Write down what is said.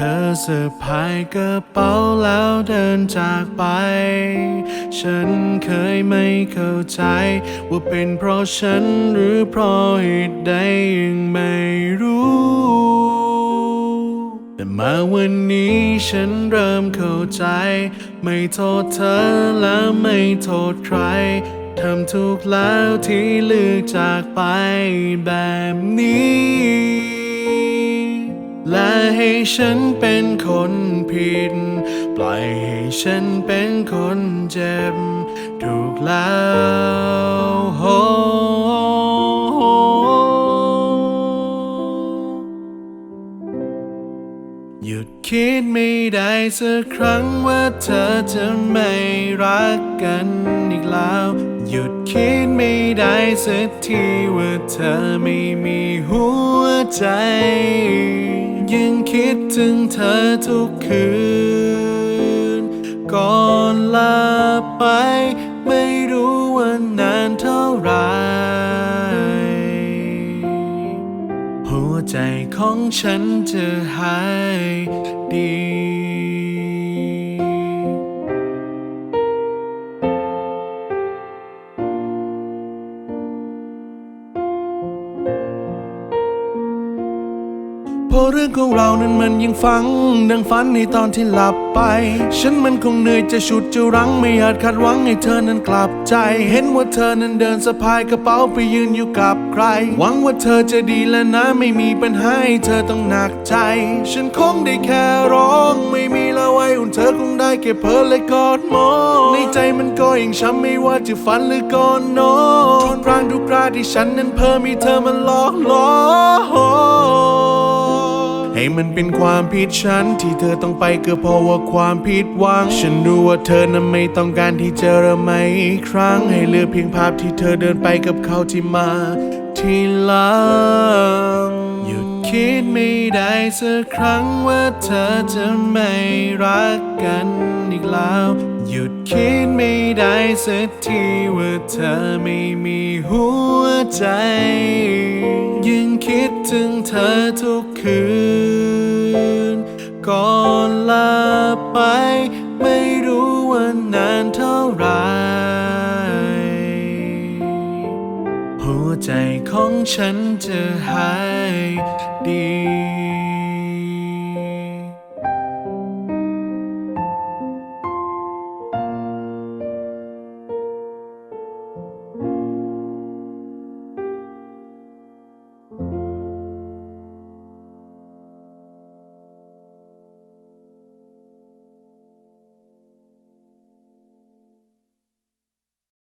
ธอสะพายกระเป๋าแล้วเดินจากไป ฉันเคยไม่เข้าใจ ว่าเป็นเพราะฉันหรือเพราะเหตุใดยังไม่รู้ แต่มาวันนี้ฉันเริ่มเข้าใจ ไม่โทษเธอและไม่โทษใครทำถูกแล้วที่เลือกจากไปแบบนี้ และให้ฉันเป็นคนผิด ปล่อยให้ฉันเป็นคนเจ็บ ถูกแล้วโหยุดคิดไม่ได้สักครั้งว่าเธอจะไม่รักกันอีกแล้ว หยุดคิดไม่ได้สักทีว่าเธอไม่มีหัวใจ ยังคิดถึงเธอทุกคืน ก่อนลาไป ไม่รู้ว่านานเท่าไร หัวใจของฉันจะหายดี ราะเรื่องของเรานั้นมันยังฟัง ดังฝันในตอนที่หลับไป ฉันมันคงเหนื่อยจะฉุดจะรั้งไม่อาจคาดหวังให้เธอนั้นกลับใจ เห็นว่าเธอนั้นเดินสะพายกระเป๋าไปยืนอยู่กับใคร หวังว่าเธอจะดีและนะไม่มีปัญหาให้เธอต้องหนักใจ ฉันคงได้แค่ร้องไม่มีละไว้อุ่นเธอคงได้แค่เพ้อและกอดมองในใจมันก็ยังช้ำไม่ว่าจะฝันหรือก่อนนอนทุกครั้งทุกคราที่ฉันนั้นเพ้อมีเธอมันหลอกหลอน ให้มันเป็นความผิดฉัน ที่เธอต้องไปก็เพราะว่าความผิดหวัง ฉันรู้ว่าเธอนั้นไม่ต้องการที่จะเริ่มใหม่อีกครั้ง ให้เลือเพียงภาพที่เธอเดินไปกับเขาที่มา ทีหลังหยุดคิดไม่ได้สักครั้งว่าเธอจะไม่รักกันอีกแล้ว หยุดคิดไม่ได้สักทีว่าเธอไม่มีหัวใจยังคิดถึงเธอทุก ก่อนลาไป ไม่รู้ว่านานเท่าไร หัวใจของฉันจะหายดี